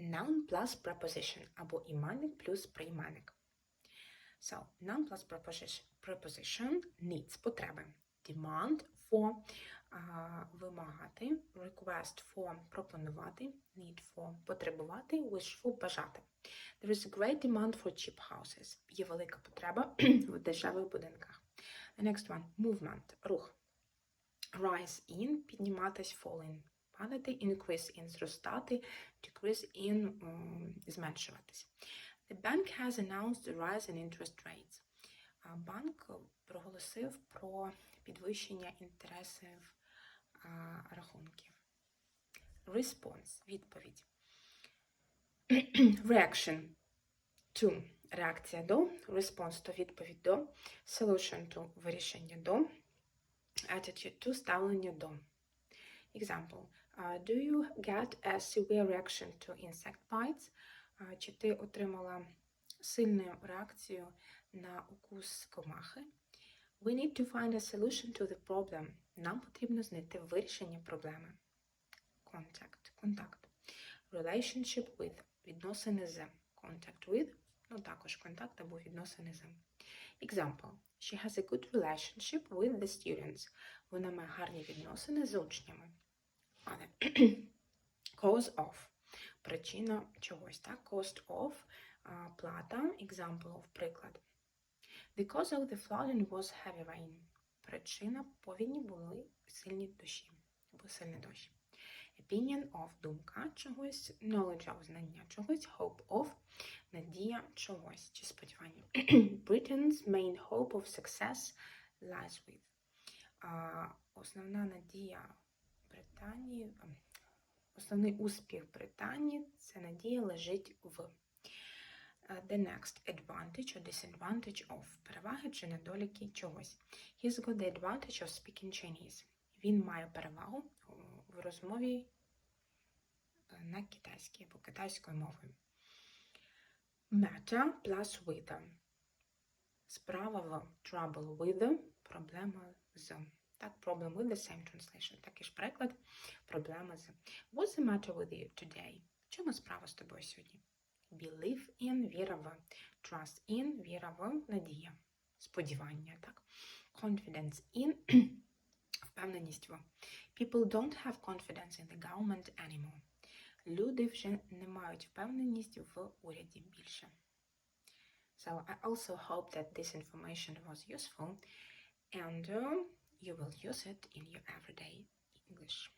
Noun plus preposition або іменник плюс прийменник. So, noun plus preposition, preposition needs потреби. Demand for а, вимагати, request for пропонувати, need for потребувати, wish for бажати. There is a great demand for cheap houses. Є велика потреба в дешевих будинках. The next one movement рух. Rise in підніматись, fall in падати, increase in зростати, decrease in зменшуватись. The bank has announced a rise in interest rates. Банк проголосив про підвищення інтересів рахунків. Response – відповідь. Reaction to – реакція до, response – то відповідь до, solution – то вирішення до, attitude – то ставлення до. Example. Uh, do you get a severe reaction to insect bites? Uh, чи ти отримала сильну реакцію на укус комахи? We need to find a solution to the problem. Нам потрібно знайти вирішення проблеми. Contact. Контакт. Relationship with. Відносини з. Contact with. Ну, також контакт або відносини з. Example. She has a good relationship with the students. Вона має гарні відносини з учнями. Cause of причина чогось, так? Cost of плата, example of приклад. The cause of the flooding was heavy rain. Причина повінні були сильні дощі, або сильний дощ. Opinion of думка чогось, knowledge of знання чогось, hope of надія чогось чи сподівання. Britain's main hope of success lies with. А, основна надія Британії, основний успіх Британії це надія лежить в. Е, The next advantage or disadvantage of переваги чи недоліки чогось. He's got the advantage of speaking Chinese. Він має перевагу в розмові е, на китайській або китайською мовою. Matter plus with. Справа в trouble with, проблема з. Так, problem with the same translation. Такий ж переклад, проблема з. What's the matter with you today? В чому справа з тобою сьогодні? Believe in, віра в. Trust in, віра в, надія. Сподівання, так? Confidence in, впевненість в. People don't have confidence in the government anymore. Люди вже не мають впевненість в уряді більше. So I also hope that this information was useful and uh, you will use it in your everyday English.